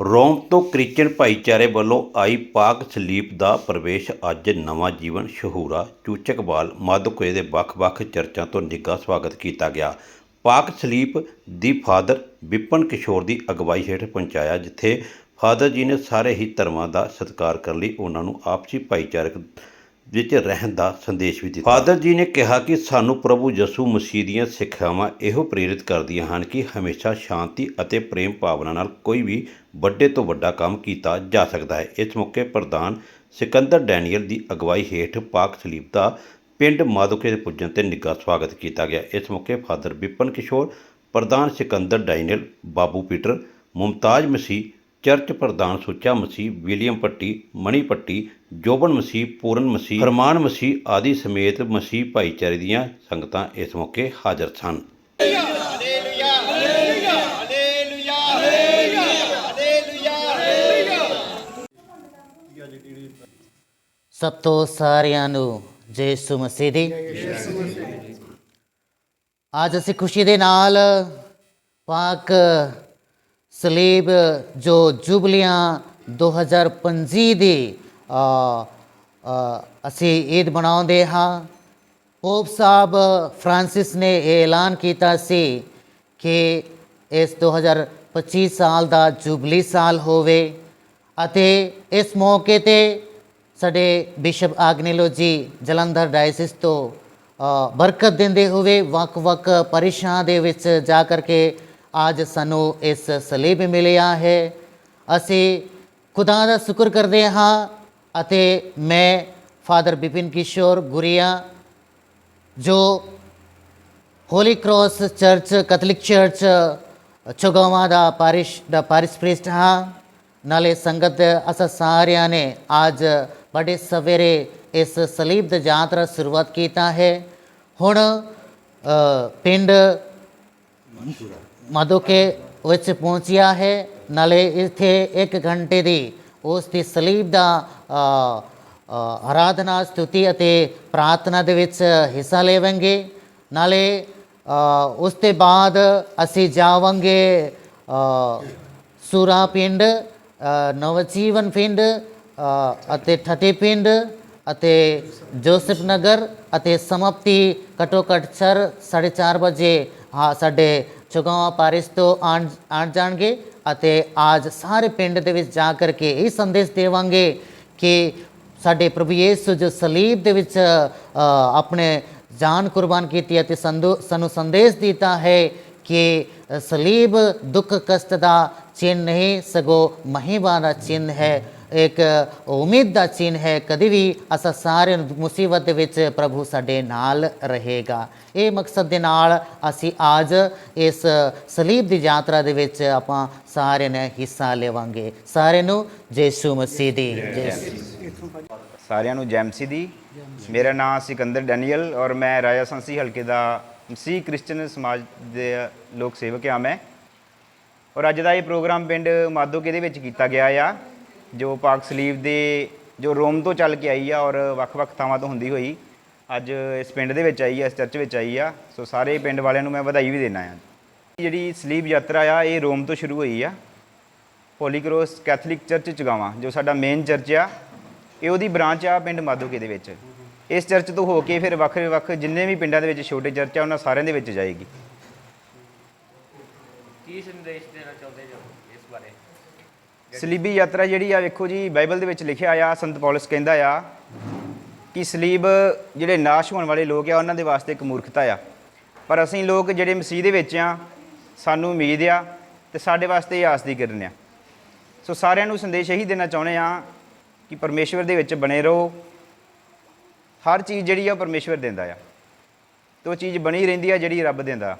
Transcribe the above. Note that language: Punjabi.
ਰੋਮ ਤੋਂ ਕ੍ਰਿਸਚਨ ਭਾਈਚਾਰੇ ਵੱਲੋਂ ਆਈ ਪਾਕ ਸਲੀਪ ਦਾ ਪ੍ਰਵੇਸ਼ ਅੱਜ ਨਵਾਂ ਜੀਵਨ ਸ਼ਹੂਰਾ ਚੂਚਕਵਾਲ ਮਾਧੋਕੇ ਦੇ ਵੱਖ-ਵੱਖ ਚਰਚਾਂ ਤੋਂ ਨਿੱਘਾ ਸਵਾਗਤ ਕੀਤਾ ਗਿਆ। ਪਾਕ ਸਲੀਪ ਦੀ ਫਾਦਰ ਵਿਪਨ ਕਿਸ਼ੋਰ ਦੀ ਅਗਵਾਈ ਹੇਠ ਪਹੁੰਚਾਇਆ, ਜਿੱਥੇ ਫਾਦਰ ਜੀ ਨੇ ਸਾਰੇ ਹੀ ਧਰਮਾਂ ਦਾ ਸਤਿਕਾਰ ਕਰਨ ਲਈ। ਉਹਨਾਂ ਨੂੰ ਆਪਸੀ ਭਾਈਚਾਰਕ ਵਿੱਚ ਰਹਿਣ ਦਾ ਸੰਦੇਸ਼ ਵੀ ਦਿੱਤਾ। ਫਾਦਰ ਜੀ ਨੇ ਕਿਹਾ ਕਿ ਸਾਨੂੰ ਪ੍ਰਭੂ ਯਿਸੂ ਮਸੀਹ ਦੀਆਂ ਸਿੱਖਿਆਵਾਂ ਇਹੋ ਪ੍ਰੇਰਿਤ ਕਰਦੀਆਂ ਹਨ ਕਿ ਹਮੇਸ਼ਾ ਸ਼ਾਂਤੀ ਅਤੇ ਪ੍ਰੇਮ ਭਾਵਨਾ ਨਾਲ ਕੋਈ ਵੀ ਵੱਡੇ ਤੋਂ ਵੱਡਾ ਕੰਮ ਕੀਤਾ ਜਾ ਸਕਦਾ ਹੈ। ਇਸ ਮੌਕੇ ਪ੍ਰਧਾਨ ਸਿਕੰਦਰ ਡੈਨੀਅਲ ਦੀ ਅਗਵਾਈ ਹੇਠ ਪਾਕ ਸਲੀਪ ਦਾ ਪਿੰਡ ਮਾਧੋਕੇ ਦੇ ਪੁੱਜਣ ਤੇ ਨਿੱਘਾ ਸਵਾਗਤ ਕੀਤਾ ਗਿਆ। ਇਸ ਮੌਕੇ ਫਾਦਰ ਵਿਪਨ ਕਿਸ਼ੋਰ, ਪ੍ਰਧਾਨ Sikandar Daniel, Babu Peter, Mumtaz Masih, church ਪ੍ਰਧਾਨ ਸੁੱਚਾ ਮਸੀਹ, ਵਿਲੀਅਮ ਪੱਟੀ, ਮਣੀ ਪੱਟੀ ਜੋਬਨ ਮਸੀਹ ਪੂਰਨ ਮਸੀਹ ਫਰਮਾਨ ਮਸੀਹ ਆਦਿ ਸਮੇਤ ਮਸੀਹ ਭਾਈਚਾਰੇ ਦੀਆਂ ਸੰਗਤਾਂ ਇਸ ਮੌਕੇ ਹਾਜ਼ਰ ਸਨ। ਸਭ ਤੋਂ ਸਾਰਿਆਂ ਨੂੰ ਯਿਸੂ ਮਸੀਹ ਦੀ। ਅੱਜ ਅਸੀਂ ਖੁਸ਼ੀ ਦੇ ਨਾਲ ਪਾਕ ਸਲੀਬ ਜੋ ਜੁਬਲੀਆਂ 2025 ਦੀ ਅ, ਅ, ਅਸੀਂ ਈਦ ਮਨਾਉਂਦੇ ਹਾਂ। ਪੋਪ ਸਾਹਿਬ ਫ੍ਰਾਂਸਿਸ ਨੇ ਇਹ ਐਲਾਨ ਕੀਤਾ ਸੀ ਕਿ ਇਸ 2025 ਸਾਲ ਦਾ ਜੁਬਲੀ ਸਾਲ ਹੋਵੇ ਅਤੇ ਇਸ ਮੌਕੇ ਤੇ ਸਾਡੇ ਬਿਸ਼ਪ ਆਗਨੇਲੋ ਜੀ ਜਲੰਧਰ ਡਾਇਸਿਸ ਤੋਂ ਬਰਕਤ ਦਿੰਦੇ ਹੋਏ ਵੱਖ-ਵੱਖ ਪਰਿਸ਼ਾਂ ਦੇ ਵਿੱਚ ਜਾ ਕਰਕੇ ਅੱਜ ਸਾਨੂੰ ਇਸ ਸਲੀਬ ਮਿਲਿਆ ਹੈ। ਅਸੀਂ ਖੁਦਾ ਦਾ ਸ਼ੁਕਰ ਕਰਦੇ ਹਾਂ ਅਤੇ ਮੈਂ ਫਾਦਰ ਬਿਪਿਨ ਕਿਸ਼ੋਰ ਗੁਰੀਆ, ਜੋ holy cross church, catholic church, Chogawan ਦਾ ਪਾਰਿਸ਼ ਦਾ ਪਾਰਿਸ਼ ਪ੍ਰੀਸਟ ਹਾਂ। ਨਾਲੇ ਸੰਗਤ ਅਸਾਂ ਸਾਰਿਆਂ ਨੇ ਅੱਜ ਬੜੇ ਸਵੇਰੇ ਇਸ ਸਲੀਬ ਦੀ ਯਾਤਰਾ ਸ਼ੁਰੂਆਤ ਕੀਤਾ ਹੈ। ਹੁਣ ਪਿੰਡ ਮਾਧੋਕੇ ਵਿੱਚ ਪਹੁੰਚਿਆ ਹੈ। ਨਾਲੇ ਇੱਥੇ 1 ਘੰਟੇ ਦੀ ਉਸ ਦੀ ਸਲੀਬ ਦਾ ਆਰਾਧਨਾ ਸਤੁਤੀ ਅਤੇ ਪ੍ਰਾਰਥਨਾ ਦੇ ਵਿੱਚ ਹਿੱਸਾ ਲਵਾਂਗੇ ਨਾਲੇ ਉਸ ਤੋਂ ਬਾਅਦ ਅਸੀਂ ਜਾਵਾਂਗੇ ਸੂਰਾ ਪਿੰਡ ਨਵਜੀਵਨ ਪਿੰਡ ਅਤੇ ਠੱਠੇ ਪਿੰਡ ਅਤੇ ਜੋਸਫ ਨਗਰ ਅਤੇ ਸਮਾਪਤੀ ਘੱਟੋ ਘੱਟ ਚਾਰ ਸਾਢੇ ਚਾਰ ਵਜੇ ਹਾਂ ਸਾਡੇ ਚੁਗਾਵਾ ਪਾਰਿਸ ਤੋਂ ਆਣ ਆਣ ਜਾਣਗੇ ਅਤੇ ਅੱਜ ਸਾਰੇ ਪਿੰਡ ਦੇ ਵਿੱਚ ਜਾ ਕਰਕੇ ਇਹ ਸੰਦੇਸ਼ ਦੇਵਾਂਗੇ ਕਿ ਸਾਡੇ ਪ੍ਰਭੂ ਯੇਸੂ ਜੋ ਸਲੀਬ ਦੇ ਵਿੱਚ ਆਪਣੇ ਜਾਨ ਕੁਰਬਾਨ ਕੀਤੀ ਅਤੇ ਸੰਦੋ- ਸਾਨੂੰ ਸੰਦੇਸ਼ ਦਿੱਤਾ ਹੈ ਕਿ ਸਲੀਬ ਦੁੱਖ ਕਸ਼ਟ ਦਾ ਚਿੰਨ੍ਹ ਨਹੀਂ, ਸਗੋਂ ਮਹਿਮਾ ਦਾ ਚਿੰਨ੍ਹ ਹੈ। ਇੱਕ ਉਮੀਦ ਦਾ ਚਿੰਨ੍ਹ ਹੈ ਕਦੇ ਵੀ ਅਸਾਂ ਸਾਰੇ ਮੁਸੀਬਤ ਦੇ ਵਿੱਚ ਪ੍ਰਭੂ ਸਾਡੇ ਨਾਲ ਰਹੇਗਾ। ਇਹ ਮਕਸਦ ਦੇ ਨਾਲ ਅਸੀਂ ਅੱਜ ਇਸ ਸਲੀਬ ਦੀ ਯਾਤਰਾ ਦੇ ਵਿੱਚ ਆਪਾਂ ਸਾਰਿਆਂ ਨੇ ਹਿੱਸਾ ਲਵਾਂਗੇ। ਸਾਰਿਆਂ ਨੂੰ ਯਿਸੂ ਮਸੀਹ ਦੀ ਸਾਰਿਆਂ ਨੂੰ ਜੈਮਸੀ ਦੀ। ਮੇਰਾ ਨਾਮ ਸਿਕੰਦਰ ਡੈਨੀਅਲ ਔਰ ਮੈਂ ਰਾਜਾ ਸੰਸੀ ਹਲਕੇ ਦਾ ਮਸੀਹ ਕ੍ਰਿਸਚੀਅਨ ਸਮਾਜ ਦੇ ਲੋਕ ਸੇਵਕ ਹਾਂ ਮੈਂ। ਔਰ ਅੱਜ ਦਾ ਇਹ ਪ੍ਰੋਗਰਾਮ ਪਿੰਡ ਮਾਧੋਕੇ ਦੇ ਵਿੱਚ ਕੀਤਾ ਗਿਆ ਆ। ਜੋ ਪਾਕ ਸਲੀਬ ਦੇ ਜੋ ਰੋਮ ਤੋਂ ਚੱਲ ਕੇ ਆਈ ਆ ਔਰ ਵੱਖ-ਵੱਖ ਥਾਵਾਂ ਤੋਂ ਹੁੰਦੀ ਹੋਈ, ਅੱਜ ਇਸ ਪਿੰਡ ਦੇ ਵਿੱਚ ਆਈ ਆ, ਇਸ ਚਰਚ ਵਿੱਚ ਆਈ ਆ, ਸੋ ਸਾਰੇ ਪਿੰਡ ਵਾਲਿਆਂ ਨੂੰ ਮੈਂ ਵਧਾਈ ਵੀ ਦੇਣਾ ਆ ਜਿਹੜੀ ਸਲੀਬ ਯਾਤਰਾ ਆ, ਇਹ ਰੋਮ ਤੋਂ ਸ਼ੁਰੂ ਹੋਈ ਆ। Holy Cross Catholic church Chagawan, ਜੋ ਸਾਡਾ ਮੇਨ ਚਰਚ ਆ, ਇਹ ਉਹਦੀ ਬ੍ਰਾਂਚ ਆ ਪਿੰਡ ਮਾਧੋਕੇ ਦੇ ਵਿੱਚ। ਇਸ ਚਰਚ ਤੋਂ ਹੋ ਕੇ ਫਿਰ ਵੱਖਰੇ ਵੱਖ ਜਿੰਨੇ ਵੀ ਪਿੰਡਾਂ ਦੇ ਵਿੱਚ ਛੋਟੇ ਚਰਚ ਆ, ਉਹਨਾਂ ਸਾਰਿਆਂ ਦੇ ਵਿੱਚ ਜਾਏਗੀ। ਕੀ ਸੰਦੇਸ਼ ਦੇਣਾ ਚਾਹੁੰਦੇ ਜੋ ਸਲੀਬੀ ਯਾਤਰਾ ਜਿਹੜੀ ਆ, ਵੇਖੋ ਜੀ, ਬਾਈਬਲ ਦੇ ਵਿੱਚ ਲਿਖਿਆ ਆ, ਸੰਤ ਪੌਲਸ ਕਹਿੰਦਾ ਆ ਕਿ ਸਲੀਬ ਜਿਹੜੇ ਨਾਸ਼ ਹੋਣ ਵਾਲੇ ਲੋਕ ਆ, ਉਹਨਾਂ ਦੇ ਵਾਸਤੇ ਇੱਕ ਮੂਰਖਤਾ ਆ। ਪਰ ਅਸੀਂ ਲੋਕ ਜਿਹੜੇ ਮਸੀਹ ਦੇ ਵਿੱਚ ਆ, ਸਾਨੂੰ ਉਮੀਦ ਆ ਤੇ ਸਾਡੇ ਵਾਸਤੇ ਇਹ ਆਸ ਦੀ ਕਿਰਨ ਆ। ਸੋ ਸਾਰਿਆਂ ਨੂੰ ਸੰਦੇਸ਼ ਇਹੀ ਦੇਣਾ ਚਾਹੁੰਦੇ ਆ ਕਿ ਪਰਮੇਸ਼ਵਰ ਦੇ ਵਿੱਚ ਬਣੇ ਰਹੋ। ਹਰ ਚੀਜ਼ ਜਿਹੜੀ ਆ, ਉਹ ਪਰਮੇਸ਼ਵਰ ਦਿੰਦਾ ਆ। ਤੇ ਉਹ ਚੀਜ਼ ਬਣੀ ਰਹਿੰਦੀ ਆ ਜਿਹੜੀ ਰੱਬ ਦਿੰਦਾ।